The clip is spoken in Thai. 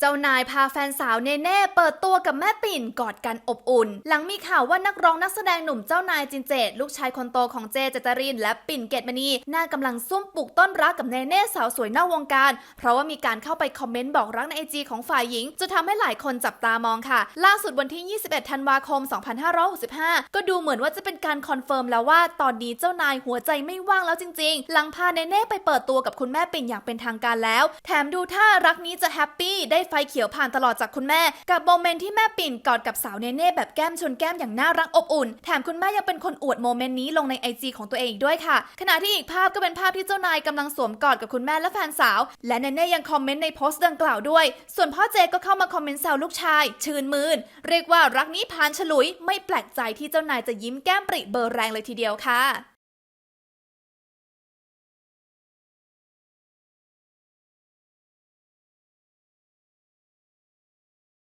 เจ้านายพาแฟนสาวเนเน่เปิดตัวกับแม่ปิ่นกอดกันอบอุ่น หลังมีข่าวว่านักร้องนักแสดงหนุ่มเจ้านายจินเจตลูกชายคนโตของเจเจตริน และปิ่นเกตมณีน่ากำลังซุ่มปลูกต้นรักกับเนเน่สาวสวยนอกวงการ เพราะว่ามีการเข้าไปคอมเมนต์บอกรักในไอจีของฝ่ายหญิงจนทำให้หลายคนจับตามองค่ะ ล่าสุดวันที่ 21 ธันวาคม 2565 ก็ดูเหมือนว่าจะเป็นการคอนเฟิร์มแล้วว่าตอนนี้เจ้านายหัวใจไม่ว่างแล้วจริง ๆ หลังพาเนเน่ไปเปิดตัวกับคุณแม่ปิ่นอย่างเป็นทางการแล้ว แถมดูท่ารักนี้จะแฮปปี้ได้ไฟเขียวผ่านตลอดจากคุณแม่ กับโมเมนต์ที่แม่ปิ่นกอดกับสาวเนเน่แบบแก้มชนแก้มอย่างน่ารักอบอุ่น แถมคุณแม่ยังเป็นคนอวดโมเมนต์นี้ลงในไอจีของตัวเองอีกด้วยค่ะ ขณะที่อีกภาพก็เป็นภาพที่เจ้านายกำลังสวมกอดกับคุณแม่และแฟนสาว และเนเน่ยังคอมเมนต์ในโพสต์ดังกล่าวด้วย ส่วนพ่อเจก็เข้ามาคอมเมนต์แซวลูกชาย ชื่นมืนเรียกว่ารักนี้ผ่านฉลุย ไม่แปลกใจที่เจ้านายจะยิ้มแก้มปริเบอร์แรงเลยทีเดียวค่ะ